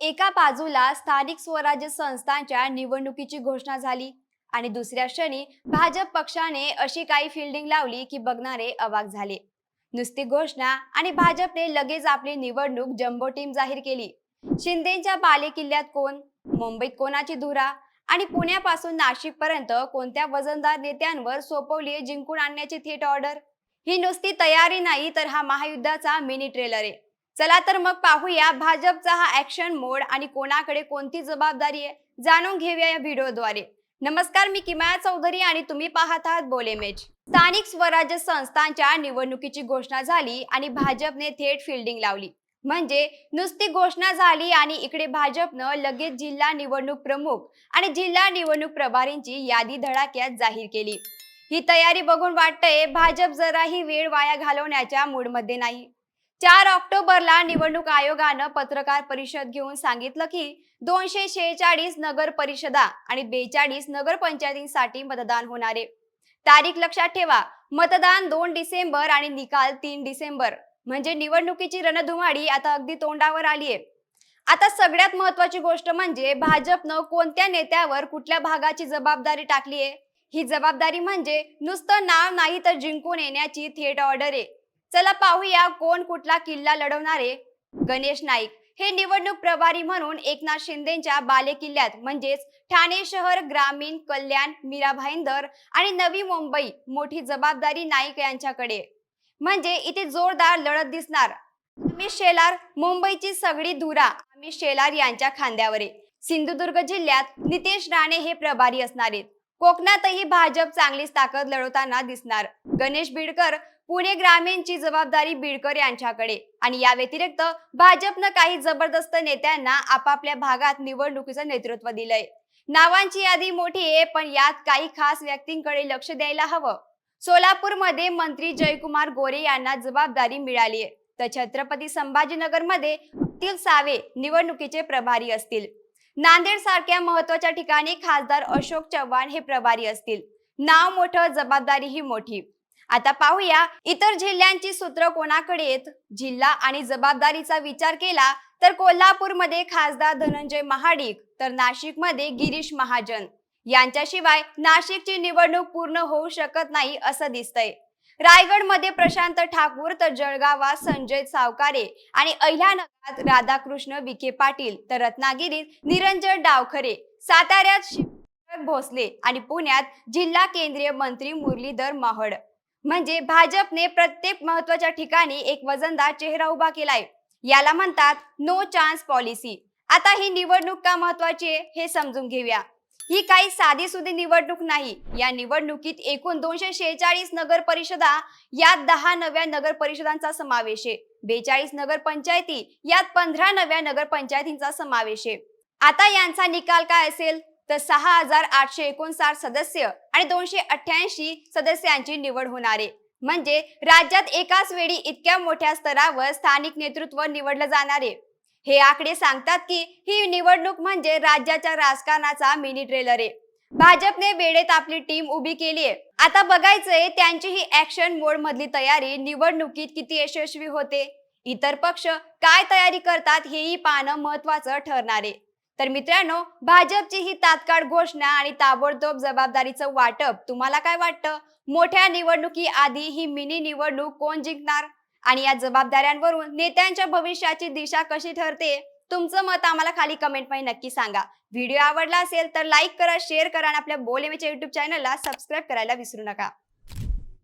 एका बाजूला स्थानिक स्वराज्य संस्थांच्या निवडणुकीची घोषणा झाली आणि दुसऱ्या क्षणी भाजप पक्षाने अशी काही फिल्डिंग लावली की बघणारे अवाक झाले. नुसती घोषणा आणि भाजपने लगेच आपली निवडणूक जम्बो टीम जाहीर केली. शिंदेच्या बालेकिल्ल्यात कोण? मुंबईत कोणाची धुरा? आणि पुण्यापासून नाशिक पर्यंत कोणत्या वजनदार नेत्यांवर सोपवली जिंकून आणण्याची थेट ऑर्डर ही नुसती तयारी नाही तर हा महायुद्धाचा मिनी ट्रेलर आहे. चला तर मग पाहूया भाजपचा हा ऍक्शन मोड आणि कोणाकडे कोणती जबाबदारी आहे जाणून घेऊया या व्हिडिओद्वारे. नमस्कार मी किमाया चौधरी आणि तुम्ही पाहत आहात बोलेमेज स्थानिक स्वराज्य संस्थांच्या निवडणुकीची घोषणा झाली आणि भाजपने थेट फिल्डिंग लावली. म्हणजे नुसती घोषणा झाली आणि इकडे भाजपनं लगेच जिल्हा निवडणूक प्रमुख आणि जिल्हा निवडणूक प्रभारींची यादी धडाक्यात जाहीर केली. ही तयारी बघून वाटतंय भाजप जराही वेळ वाया घालवण्याच्या मूडमध्ये नाही. चार ऑक्टोबरला निवडणूक आयोगानं पत्रकार परिषद घेऊन सांगितलं की दोनशे शेहेचाळीस नगर परिषदा आणि बेचाळीस नगर पंचायतींसाठी मतदान होणारे तारीख लक्षात ठेवा मतदान दोन डिसेंबर आणि निकाल तीन डिसेंबर. म्हणजे निवडणुकीची रणधुमाडी आता अगदी तोंडावर आली आहे. आता सगळ्यात महत्वाची गोष्ट म्हणजे भाजपनं कोणत्या नेत्यावर कुठल्या भागाची जबाबदारी टाकली आहे? ही जबाबदारी म्हणजे नुसतं नाव नाही तर जिंकून येण्याची थेट ऑर्डर आहे. चला पाहूया कोण कुठला किल्ला लढवणारे गणेश नाईक. हे निवडणूक प्रभारी म्हणून एकनाथ शिंदेच्या बाले किल्ल्यात म्हणजेच ठाणे शहर ग्रामीण कल्याण मीरा भाईंदर आणि नवी मुंबई मोठी जबाबदारी नाईक यांच्याकडे. म्हणजे इथे जोरदार लढत दिसणार. अमित शेलार मुंबईची सगळी धुरा अमित शेलार यांच्या खांद्यावर. आहे सिंधुदुर्ग जिल्ह्यात नितेश राणे हे प्रभारी असणार. आहेत कोकणातही भाजप चांगलीच ताकद लढवताना दिसणार. गणेश बिडकर पुणे ग्रामीणची जबाबदारी बीडकर यांच्याकडे. आणि या व्यतिरिक्त भाजपनं काही जबरदस्त नेत्यांना आपापल्या भागात निवडणुकीचं नेतृत्व दिलंय. नावांची यादी मोठी आहे पण यात काही खास व्यक्तींकडे लक्ष द्यायला हवं. सोलापूरमध्ये मंत्री जयकुमार गोरे यांना जबाबदारी मिळाली आहे. तर छत्रपती संभाजीनगरमध्ये अब्दुल सावे निवडणुकीचे प्रभारी असतील. नांदेड सारख्या महत्त्वाच्या ठिकाणी खासदार अशोक चव्हाण हे प्रभारी असतील. नाव मोठं जबाबदारी ही मोठी. आता पाहूया इतर जिल्ह्यांची सूत्र कोणाकडे येत जिल्हा आणि जबाबदारीचा विचार केला तर कोल्हापूरमध्ये खासदार धनंजय महाडिक तर नाशिकमध्ये गिरीश महाजन. यांच्याशिवाय नाशिकची निवडणूक पूर्ण होऊ शकत नाही असं दिसतंय. रायगडमध्ये प्रशांत ठाकूर तर जळगावात संजय सावकारे आणि अहिल्यानगरात राधाकृष्ण विखे पाटील तर रत्नागिरीत निरंजन डावखरे साताऱ्यात शिवराज भोसले आणि पुण्यात जिल्हा केंद्रीय मंत्री मुरलीधर महड. म्हणजे भाजपने प्रत्येक महत्त्वाच्या ठिकाणी एक वजनदार चेहरा उभा केलाय. याला म्हणतात नो चान्स पॉलिसी आता ही निवडणूक का महत्वाची आहे हे समजून घेऊया. ही काही साधी सुधी निवडणूक नाही. या निवडणुकीत एकूण दोनशे शेहेचाळीस नगर परिषदा यात दहा नव्या नगर परिषदांचा समावेश आहे. बेचाळीस नगर पंचायती यात पंधरा नव्या नगर पंचायतींचा समावेश आहे. आता यांचा निकाल काय असेल? तर सहा हजार आठशे एकोणसाठ सदस्य आणि दोनशे अठ्ठ्याऐंशी सदस्यांची निवड होणार आहे. म्हणजे राज्यात एकाच वेळी इतक्या मोठ्या स्तरावर स्थानिक नेतृत्व निवडलं जाणार आहे. हे आकडे सांगतात की ही निवडणूक म्हणजे राज्याच्या राजकारणाचा मिनी ट्रेलर आहे. भाजपने वेळेत आपली टीम उभी केली आहे. आता बघायचंय त्यांची ही ऍक्शन मोड मधली तयारी निवडणुकीत किती यशस्वी होते. इतर पक्ष काय तयारी करतात हेही पाहणं महत्वाचं ठरणार आहे. तर मित्रांनो भाजपची ही तात्काळ घोषणा आणि ताबडतोब जबाबदारीचं वाटप. तुम्हाला काय वाटतं? मोठ्या निवडणुकी आधी ही मिनी निवडणूक कोण जिंकणार? आणि या जबाबदाऱ्यांवरून नेत्यांच्या भविष्याची दिशा कशी ठरते? तुमचं मत आम्हाला खाली कमेंटमध्ये नक्की सांगा. व्हिडिओ आवडला असेल तर लाईक करा शेअर करा आणि आपल्या बोलेमेच्या युट्यूब चॅनलला सबस्क्राईब करायला विसरू नका.